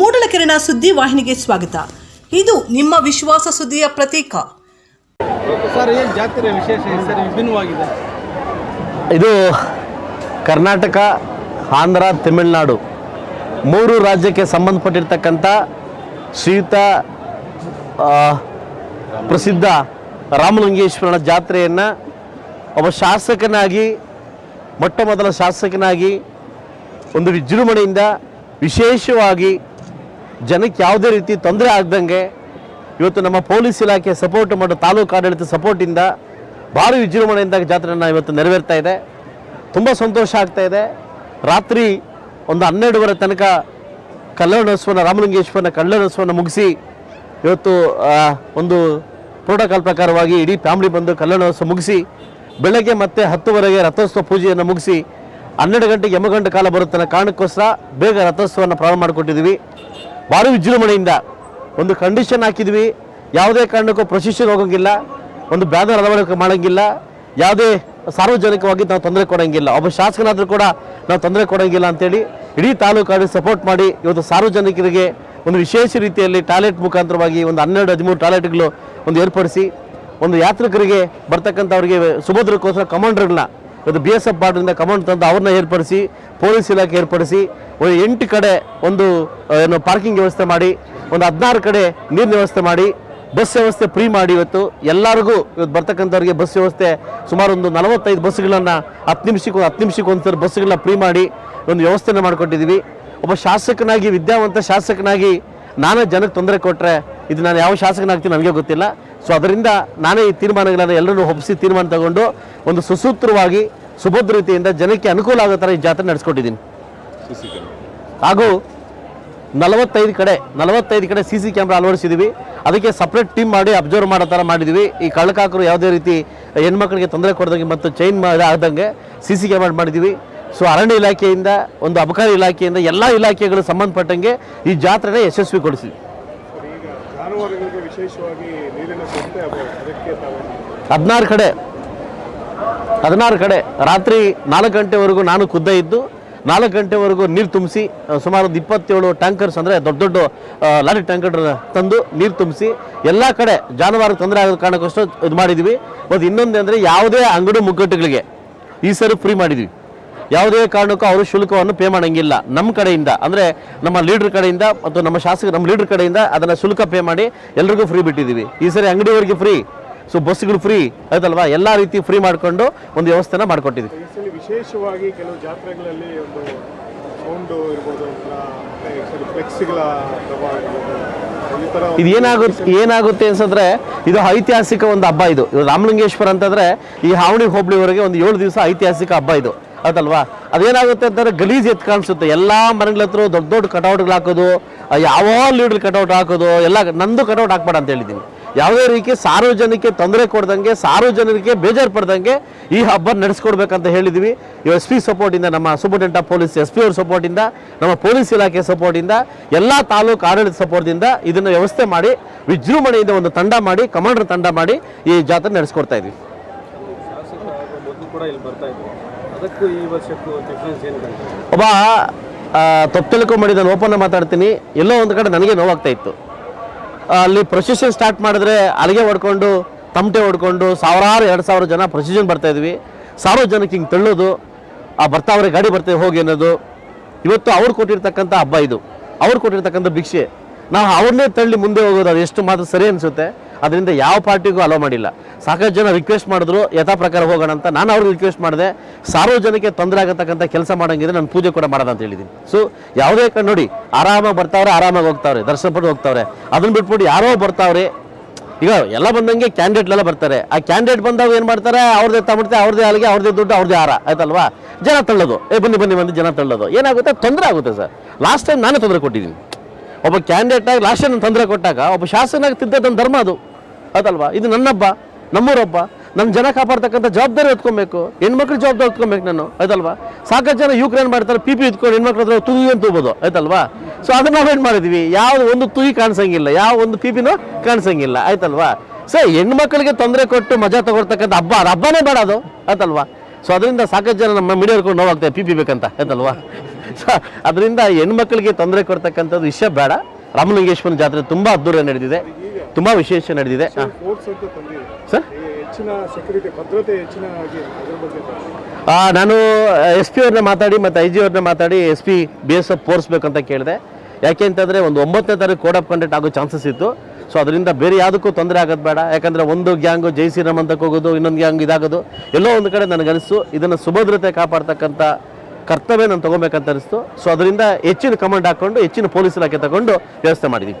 ಮೂಡಲಕೆರೆನ ಸುದ್ದಿ ವಾಹಿನಿಗೆ ಸ್ವಾಗತ. ಇದು ನಿಮ್ಮ ವಿಶ್ವಾಸ ಸುದ್ದಿಯ ಪ್ರತೀಕ. ಸರ್ ಏನು ಜಾತ್ರೆ ವಿಶೇಷ ಸರ್ ವಿಭಿನ್ನವಾಗಿದೆ? ಇದು ಕರ್ನಾಟಕ ಆಂಧ್ರ ತಮಿಳುನಾಡು ಮೂರು ರಾಜ್ಯಕ್ಕೆ ಸಂಬಂಧಪಟ್ಟಿರ್ತಕ್ಕಂಥ ಶ್ರೀಯುತ ಆ, ಪ್ರಸಿದ್ಧ ರಾಮಲಿಂಗೇಶ್ವರನ ಜಾತ್ರೆಯನ್ನು ಒಬ್ಬ ಶಾಸಕನಾಗಿ ಮೊಟ್ಟ ಮೊದಲ ಶಾಸಕನಾಗಿ ಒಂದು ವಿಜೃಂಭಣೆಯಿಂದ ವಿಶೇಷವಾಗಿ ಜನಕ್ಕೆ ಯಾವುದೇ ರೀತಿ ತೊಂದರೆ ಆಗ್ದಂಗೆ ಇವತ್ತು ನಮ್ಮ ಪೊಲೀಸ್ ಇಲಾಖೆ ಸಪೋರ್ಟ್ ಮಾಡೋ ತಾಲೂಕು ಆಡಳಿತ ಸಪೋರ್ಟಿಂದ ಭಾರಿ ವಿಜೃಂಭಣೆಯಿಂದ ಜಾತ್ರೆಯನ್ನು ಇವತ್ತು ನೆರವೇರ್ತಾ ಇದೆ. ತುಂಬ ಸಂತೋಷ ಆಗ್ತಾ ಇದೆ. ರಾತ್ರಿ ಒಂದು ಹನ್ನೆರಡುವರೆ ತನಕ ಕಲ್ಯಾಣೋತ್ಸವನ ರಾಮಲಿಂಗೇಶ್ವರನ ಕಲ್ಯಾಣೋತ್ಸವನ ಮುಗಿಸಿ ಇವತ್ತು ಒಂದು ಪ್ರೋಟೋಕಾಲ್ ಪ್ರಕಾರವಾಗಿ ಇಡೀ ಫ್ಯಾಮಿಲಿ ಬಂದು ಕಲ್ಯಾಣೋತ್ಸವ ಮುಗಿಸಿ, ಬೆಳಗ್ಗೆ ಮತ್ತೆ ಹತ್ತುವರೆಗೆ ರಥೋತ್ಸವ ಪೂಜೆಯನ್ನು ಮುಗಿಸಿ, ಹನ್ನೆರಡು ಗಂಟೆಗೆ ಯಮಗಂಟೆ ಕಾಲ ಬರುತ್ತನ್ನ ಕಾರಣಕ್ಕೋಸ್ಕರ ಬೇಗ ರಥೋತ್ಸವವನ್ನು ಪ್ರಾರಂಭ ಮಾಡಿಕೊಟ್ಟಿದ್ದೀವಿ. ಭಾರಿ ವಿಜೃಂಭಣೆಯಿಂದ ಒಂದು ಕಂಡೀಷನ್ ಹಾಕಿದ್ವಿ. ಯಾವುದೇ ಕಾರಣಕ್ಕೂ ಪ್ರೊಸೆಷನ್ ಹೋಗೋಂಗಿಲ್ಲ. ಒಂದು ಬ್ಯಾನರ್ ಅಳವಡಿಕೆ ಮಾಡೋಂಗಿಲ್ಲ. ಯಾವುದೇ ಸಾರ್ವಜನಿಕವಾಗಿ ನಾವು ತೊಂದರೆ ಕೊಡೋಂಗಿಲ್ಲ. ಒಬ್ಬ ಶಾಸಕನಾದರೂ ಕೂಡ ನಾವು ತೊಂದರೆ ಕೊಡೋಂಗಿಲ್ಲ ಅಂತೇಳಿ ಇಡೀ ತಾಲೂಕಾಗಿ ಸಪೋರ್ಟ್ ಮಾಡಿ ಇವತ್ತು ಸಾರ್ವಜನಿಕರಿಗೆ ಒಂದು ವಿಶೇಷ ರೀತಿಯಲ್ಲಿ ಟಾಯ್ಲೆಟ್ ಮುಖಾಂತರವಾಗಿ ಒಂದು ಹನ್ನೆರಡು, ಹದಿಮೂರು ಟಾಯ್ಲೆಟ್ಗಳು ಒಂದು ಏರ್ಪಡಿಸಿ ಒಂದು ಯಾತ್ರಿಕರಿಗೆ ಬರ್ತಕ್ಕಂಥವ್ರಿಗೆ ಸುಭದ್ರಕ್ಕೋಸ್ಕರ ಕಮಾಂಡರ್ಗಳನ್ನ ಇವತ್ತು ಬಿ ಎಸ್ ಎಫ್ ಬಾರ್ಡ್ರಿಂದ ಕಮಾಂಡ್ ತಂದು ಅವ್ರನ್ನ ಏರ್ಪಡಿಸಿ, ಪೊಲೀಸ್ ಇಲಾಖೆ ಏರ್ಪಡಿಸಿ, ಒಂದು ಎಂಟು ಕಡೆ ಒಂದು ಏನು ಪಾರ್ಕಿಂಗ್ ವ್ಯವಸ್ಥೆ ಮಾಡಿ, ಒಂದು ಹದಿನಾರು ಕಡೆ ನೀರಿನ ವ್ಯವಸ್ಥೆ ಮಾಡಿ, ಬಸ್ ವ್ಯವಸ್ಥೆ ಫ್ರೀ ಮಾಡಿ ಇವತ್ತು. ಎಲ್ಲರಿಗೂ ಇವತ್ತು ಬರ್ತಕ್ಕಂಥವ್ರಿಗೆ ಬಸ್ ವ್ಯವಸ್ಥೆ ಸುಮಾರು ಒಂದು ನಲವತ್ತೈದು ಬಸ್ಗಳನ್ನು ಹತ್ತು ನಿಮಿಷಕ್ಕೆ, ಒಂದು ಹತ್ತು ನಿಮಿಷಕ್ಕೆ ಒಂದ್ಸರಿ ಬಸ್ಗಳನ್ನ ಫ್ರೀ ಮಾಡಿ ಒಂದು ವ್ಯವಸ್ಥೆನ ಮಾಡಿಕೊಟ್ಟಿದ್ದೀವಿ. ಒಬ್ಬ ಶಾಸಕನಾಗಿ, ವಿದ್ಯಾವಂತ ಶಾಸಕನಾಗಿ ನಾನೇ ಜನಕ್ಕೆ ತೊಂದರೆ ಕೊಟ್ಟರೆ ಇದು ನಾನು ಯಾವ ಶಾಸಕನಾಗ್ತೀನಿ ನನಗೆ ಗೊತ್ತಿಲ್ಲ. ಸೊ ಅದರಿಂದ ನಾನೇ ಈ ತೀರ್ಮಾನಗಳನ್ನು ಎಲ್ಲರೂ ಒಪ್ಪಿಸಿ ತೀರ್ಮಾನ ತಗೊಂಡು ಒಂದು ಸುಸೂತ್ರವಾಗಿ, ಸುಭದ್ರತೆಯಿಂದ ಜನಕ್ಕೆ ಅನುಕೂಲ ಆಗೋ ಥರ ಈ ಜಾತ್ರೆ ನಡೆಸ್ಕೊಟ್ಟಿದ್ದೀನಿ. ಹಾಗೂ ನಲವತ್ತೈದು ಕಡೆ ನಲವತ್ತೈದು ಕಡೆ ಸಿ ಸಿ ಕ್ಯಾಮ್ರಾ ಅಳವಡಿಸಿದ್ದೀವಿ ಅದಕ್ಕೆ ಸಪ್ರೇಟ್ ಟೀಮ್ ಮಾಡಿ ಅಬ್ಸರ್ವ್ ಮಾಡೋ ಥರ ಮಾಡಿದ್ದೀವಿ ಈ ಕಳ್ಳಕಾಕರು ಯಾವುದೇ ರೀತಿ ಹೆಣ್ಮಕ್ಳಿಗೆ ತೊಂದರೆ ಕೊಡ್ದಂಗೆ ಮತ್ತು ಚೈನ್ ಆಗದಂಗೆ ಸಿ ಸಿ ಕ್ಯಾಮ್ರಾ ಮಾಡಿದ್ದೀವಿ ಸೊ ಅರಣ್ಯ ಇಲಾಖೆಯಿಂದ, ಒಂದು ಅಬಕಾರಿ ಇಲಾಖೆಯಿಂದ ಎಲ್ಲ ಇಲಾಖೆಗಳು ಸಂಬಂಧಪಟ್ಟಂಗೆ ಈ ಜಾತ್ರೆನ ಯಶಸ್ವಿಗೊಳಿಸಿದ್ವಿ. ವಿಶೇಷವಾಗಿ ನೀರಿನ ಹದಿನಾರು ಕಡೆ ಹದಿನಾರು ಕಡೆ, ರಾತ್ರಿ ನಾಲ್ಕು ಗಂಟೆವರೆಗೂ ನಾನು ಖುದ್ದ ಇದ್ದು, ನಾಲ್ಕು ಗಂಟೆವರೆಗೂ ನೀರು ತುಂಬಿಸಿ ಸುಮಾರು ಒಂದು ಇಪ್ಪತ್ತೇಳು ಟ್ಯಾಂಕರ್ಸ್ ಅಂದರೆ ದೊಡ್ಡ ದೊಡ್ಡ ಲಾರಿ ಟ್ಯಾಂಕರ್ ತಂದು ನೀರು ತುಂಬಿಸಿ, ಎಲ್ಲ ಕಡೆ ಜಾನುವಾರು ತೊಂದರೆ ಆಗೋದು ಕಾರಣಕ್ಕೋಸ್ಕರ ಇದು ಮಾಡಿದ್ವಿ. ಮತ್ತು ಇನ್ನೊಂದು ಅಂದರೆ ಯಾವುದೇ ಅಂಗಡಿ ಮುಗ್ಗಟ್ಟುಗಳಿಗೆ ಈ ಸರಿ ಫ್ರೀ ಮಾಡಿದ್ವಿ. ಯಾವುದೇ ಕಾರಣಕ್ಕೂ ಅವರು ಶುಲ್ಕವನ್ನು ಪೇ ಮಾಡಂಗಿಲ್ಲ. ನಮ್ಮ ಕಡೆಯಿಂದ ಅಂದರೆ ನಮ್ಮ ಲೀಡ್ರ್ ಕಡೆಯಿಂದ ಮತ್ತು ನಮ್ಮ ಶಾಸಕ ನಮ್ಮ ಲೀಡ್ರ್ ಕಡೆಯಿಂದ ಅದನ್ನು ಶುಲ್ಕ ಪೇ ಮಾಡಿ ಎಲ್ರಿಗೂ ಫ್ರೀ ಬಿಟ್ಟಿದ್ದೀವಿ ಈ ಸರಿ ಅಂಗಡಿಯವರಿಗೆ ಫ್ರೀ ಸೊ ಬಸ್ಗಳು ಫ್ರೀ ಆಯ್ತಲ್ವಾ? ಎಲ್ಲ ರೀತಿ ಫ್ರೀ ಮಾಡಿಕೊಂಡು ಒಂದು ವ್ಯವಸ್ಥೆನ ಮಾಡಿಕೊಟ್ಟಿದ್ವಿ. ವಿಶೇಷವಾಗಿ ಕೆಲವು ಜಾತ್ರೆಗಳಲ್ಲಿ ಒಂದು ಸೌಂಡು ಇರ್ಬೋದು ಫ್ಲೆಕ್ಸ್ಗಳ ಇದು ಏನಾಗುತ್ತೆ ಏನಾಗುತ್ತೆ ಅನ್ಸಂದ್ರೆ ಇದು ಐತಿಹಾಸಿಕ ಒಂದು ಹಬ್ಬ ಇದು. ಇದು ರಾಮಲಿಂಗೇಶ್ವರ ಅಂತಂದ್ರೆ ಈ ಹಾವಣಿ ಹೋಬಳಿವರೆಗೆ ಒಂದು ಏಳು ದಿವಸ ಐತಿಹಾಸಿಕ ಹಬ್ಬ ಇದು. ಅದಲ್ವಾ? ಅದೇನಾಗುತ್ತೆ ಅಂತಂದರೆ ಗಲೀಜ್ ಎತ್ತು ಕಾಣಿಸುತ್ತೆ. ಎಲ್ಲ ಮನೆಗಳ ಹತ್ರ ದೊಡ್ಡ ದೊಡ್ಡ ಕಟೌಟ್ಗಳು ಹಾಕೋದು ಯಾವ ಲೀಡರ್ ಕಟೌಟ್ ಹಾಕೋದು, ಎಲ್ಲ ನಂದು ಕಟೌಟ್ ಹಾಕ್ಬೇಡ ಅಂತ ಹೇಳಿದ್ದೀನಿ. ಯಾವುದೇ ರೀತಿ ಸಾರ್ವಜನಿಕ ತೊಂದರೆ ಕೊಡ್ದಂಗೆ ಸಾರ್ವಜನಿಕರಿಗೆ ಬೇಜಾರು ಪಡ್ದಂಗೆ ಈ ಹಬ್ಬ ನಡೆಸ್ಕೊಡ್ಬೇಕಂತ ಹೇಳಿದ್ವಿ. ಎಸ್ ಪಿ ಸಪೋರ್ಟಿಂದ ನಮ್ಮ superintendent of police S P ಅವ್ರ ಸಪೋರ್ಟಿಂದ ನಮ್ಮ ಪೊಲೀಸ್ ಇಲಾಖೆ ಸಪೋರ್ಟಿಂದ ಎಲ್ಲ ತಾಲೂಕು ಆಡಳಿತ ಸಪೋರ್ಟಿಂದ ಇದನ್ನು ವ್ಯವಸ್ಥೆ ಮಾಡಿ, ವಿಜೃಂಭಣೆಯಿಂದ ಒಂದು ತಂಡ ಮಾಡಿ, ಕಮಾಂಡರ್ ತಂಡ ಮಾಡಿ ಈ ಜಾತ್ರೆ ನಡೆಸ್ಕೊಡ್ತಾ ಇದ್ವಿ. ಈ ಒಬ್ಬ ತಪ್ಪು ತಿಳ್ಕೊಂಬಿಡಿ ನಾನು ಓಪನ್ ಮಾತಾಡ್ತೀನಿ. ಎಲ್ಲೋ ಒಂದು ಕಡೆ ನನಗೆ ನೋವಾಗ್ತಾ ಇತ್ತು. ಅಲ್ಲಿ ಪ್ರೊಸೆಷನ್ ಸ್ಟಾರ್ಟ್ ಮಾಡಿದ್ರೆ ಅಲ್ಲಿಗೆ ಹೊಡ್ಕೊಂಡು, ತಮಟೆ ಹೊಡ್ಕೊಂಡು ಸಾವಿರಾರು, ಎರಡು ಸಾವಿರ ಜನ ಪ್ರೊಸೆಷನ್ ಬರ್ತಾ ಇದ್ವಿ. ಸಾವಿರ ಜನಕ್ಕೆ ಹಿಂಗೆ ತಳ್ಳೋದು, ಆ ಬರ್ತಾವ್ರೆ ಗಾಡಿ ಬರ್ತೇವೆ ಹೋಗಿ ಅನ್ನೋದು. ಇವತ್ತು ಅವ್ರು ಕೊಟ್ಟಿರ್ತಕ್ಕಂಥ ಹಬ್ಬ ಇದು. ಅವ್ರು ಕೊಟ್ಟಿರ್ತಕ್ಕಂಥ ಭಿಕ್ಷೆ. ನಾವು ಅವ್ರನ್ನೇ ತಳ್ಳಿ ಮುಂದೆ ಹೋಗೋದು ಅದು ಎಷ್ಟು ಮಾತ್ರ ಸರಿ ಅನಿಸುತ್ತೆ. ಅದರಿಂದ ಯಾವ ಪಾರ್ಟಿಗೂ ಅಲೋ ಮಾಡಿಲ್ಲ. ಸಾಕಷ್ಟು ಜನ ರಿಕ್ವೆಸ್ಟ್ ಮಾಡಿದ್ರು, ಯಥಾ ಪ್ರಕಾರ ಹೋಗೋಣ ಅಂತ. ನಾನು ಅವ್ರಿಗೆ ರಿಕ್ವೆಸ್ಟ್ ಮಾಡಿದೆ. ಸಾರ್ವಜನಿಕ ತೊಂದರೆ ಆಗತಕ್ಕಂಥ ಕೆಲಸ ಮಾಡೋಂಗಿದ್ರೆ ನಾನು ಪೂಜೆ ಕೂಡ ಮಾಡೋದು ಅಂತ ಹೇಳಿದ್ದೀನಿ. ಸೊ ಯಾವುದೇ ಕಡೆ ನೋಡಿ, ಆರಾಮಾಗಿ ಬರ್ತಾವ್ರೆ, ಆರಾಮಾಗಿ ಹೋಗ್ತಾವ್ರೆ, ದರ್ಶನ ಪಟ್ಟು ಹೋಗ್ತಾವ್ರೆ. ಅದನ್ನ ಬಿಟ್ಬಿಟ್ಟು ಯಾರೋ ಬರ್ತಾವ್ರೆ. ಈಗ ಎಲ್ಲ ಬಂದಂಗೆ ಕ್ಯಾಂಡಿಡೇಟ್ಲೆಲ್ಲ ಬರ್ತಾರೆ. ಆ ಕ್ಯಾಂಡಿಡೇಟ್ ಬಂದಾಗ ಏನು ಮಾಡ್ತಾರೆ? ಅವ್ರದ್ದೇ ತಮಿಡ್ತೆ ಅವ್ರದ್ದೇ ಅಲ್ಲಿಗೆ ಅವ್ರದ್ದೇ ದುಡ್ಡು, ಅವ್ರದ್ದೇ ಆರ ಆಯ್ತಲ್ವಾ? ಜನ ತಳ್ಳೋದು. ಏ, ಬನ್ನಿ ಬನ್ನಿ ಬಂದು ಜನ ತಳ್ಳೋದು. ಏನಾಗುತ್ತೆ? ತೊಂದರೆ ಆಗುತ್ತೆ ಸರ್. ಲಾಸ್ಟ್ ಟೈಮ್ ನಾನೇ ತೊಂದರೆ ಕೊಟ್ಟಿದ್ದೀನಿ. ಒಬ್ಬ ಕ್ಯಾಂಡಿಡೇಟ್ ಆಗಿ ಲಾಸ್ಟ್ ಟೈಮ್ ತೊಂದರೆ ಕೊಟ್ಟಾಗ, ಒಬ್ಬ ಶಾಸನಾಗ ತಿದ್ದದೊಂದು ಧರ್ಮ ಅದು. ಅದಲ್ವಾ? ಇದು ನನ್ನಬ್ಬ, ನಮ್ಮೂರಬ್ಬ ನನ್ನ ಜನ ಕಾಪಾಡ್ತಕ್ಕಂಥ ಜವಾಬ್ದಾರಿ ಹೊತ್ಕೊಬೇಕು, ಹೆಣ್ಮಕ್ಳು ಜವಾಬ್ದಾರಿ ಹೊತ್ಕೊಬೇಕು ನಾನು ಆಯ್ತಲ್ವಾ ಸಾಕಷ್ಟು ಜನ ಯುಕ್ರೇನ್ ಮಾಡ್ತಾರೆ, ಪಿ ಪಿ ಇದ್ಕೊಂಡು ಹೆಣ್ಮಕ್ಳ ಹತ್ರ ತುಗಿ ಅಂತ ತೂಬೋದು ಆಯ್ತಲ್ವಾ ಸೊ ಅದನ್ನ ನಾವೇನು ಮಾಡಿದ್ವಿ. ಯಾವ ಒಂದು ತುಗಿ ಕಾಣಿಸಂಗಿಲ್ಲ, ಯಾವ ಒಂದು ಪಿ ಪಿನೂ ಕಾಣಿಸಂಗಿಲ್ಲ, ಆಯ್ತಲ್ವಾ? ಸೊ ಹೆಣ್ಮಕ್ಳಿಗೆ ತೊಂದರೆ ಕೊಟ್ಟು ಮಜಾ ತಗೊಳ್ತಕ್ಕಂಥ ಹಬ್ಬ, ಅದು ಹಬ್ಬನೇ ಬೇಡ ಅದು ಆಯ್ತಲ್ವಾ ಸೊ ಅದರಿಂದ ಸಾಕಷ್ಟು ಜನ ನಮ್ಮ ಮೀಡಿಯಾ ಹಿಡ್ಕೊಂಡು ನೋವಾಗ್ತೇವೆ ಪಿ ಪಿ ಬೇಕಂತ ಆಯ್ತಲ್ವಾ ಸೊ ಅದರಿಂದ ಹೆಣ್ಮಕ್ಳಿಗೆ ತೊಂದರೆ ಕೊಡ್ತಕ್ಕಂಥದ್ದು ವಿಷಯ ಬೇಡ. ರಾಮಲಿಂಗೇಶ್ವರನ ಜಾತ್ರೆ ತುಂಬ ಅದ್ದೂರಿ ನಡೆದಿದೆ. ತುಂಬ ವಿಶೇಷ ನಡೆದಿದೆ. ಅಂತ ಸರ್ ಹೆಚ್ಚಿನ ಸೆಕ್ಯೂರಿಟಿ ಭದ್ರತೆ ಹೆಚ್ಚಿನ ನಾನು ಎಸ್ ಪಿ ಅವ್ರನ್ನ ಮಾತಾಡಿ ಮತ್ತು ಐ ಜಿ ಅವ್ರನ್ನ ಮಾತಾಡಿ S P B S F ಫೋರ್ಸ್ಬೇಕು ಅಂತ ಕೇಳಿದೆ. ಯಾಕೆ ಅಂತಂದರೆ ಒಂದು ಒಂಬತ್ತನೇ ತಾರೀಕು ಕೋಡ್ ಆಫ್ ಕಂಡಕ್ಟ್ ಆಗೋ ಚಾನ್ಸಸ್ ಇತ್ತು. ಸೊ ಅದರಿಂದ ಬೇರೆ ಯಾವುದಕ್ಕೂ ತೊಂದರೆ ಆಗೋದು ಬೇಡ. ಯಾಕಂದರೆ ಒಂದು ಗ್ಯಾಂಗು ಜೈ ಶ್ರೀರಾಮ್ ಅಂತಕ್ಕೆ ಹೋಗೋದು ಇನ್ನೊಂದು ಗ್ಯಾಂಗ್ ಇದಾಗೋದು ಎಲ್ಲೋ ಒಂದು ಕಡೆ ನನಗನಿಸ್ತು ಇದನ್ನು ಸುಭದ್ರತೆ ಕಾಪಾಡ್ತಕ್ಕಂಥ ಕರ್ತವ್ಯ ನಾನು ತೊಗೊಬೇಕಂತ ಅನಿಸ್ತು. ಸೊ ಅದರಿಂದ ಹೆಚ್ಚಿನ ಕಮಾಂಡ್ ಹಾಕ್ಕೊಂಡು ಹೆಚ್ಚಿನ ಪೊಲೀಸ್ ಇಲಾಖೆ ತಗೊಂಡು ವ್ಯವಸ್ಥೆ ಮಾಡಿದ್ದೀವಿ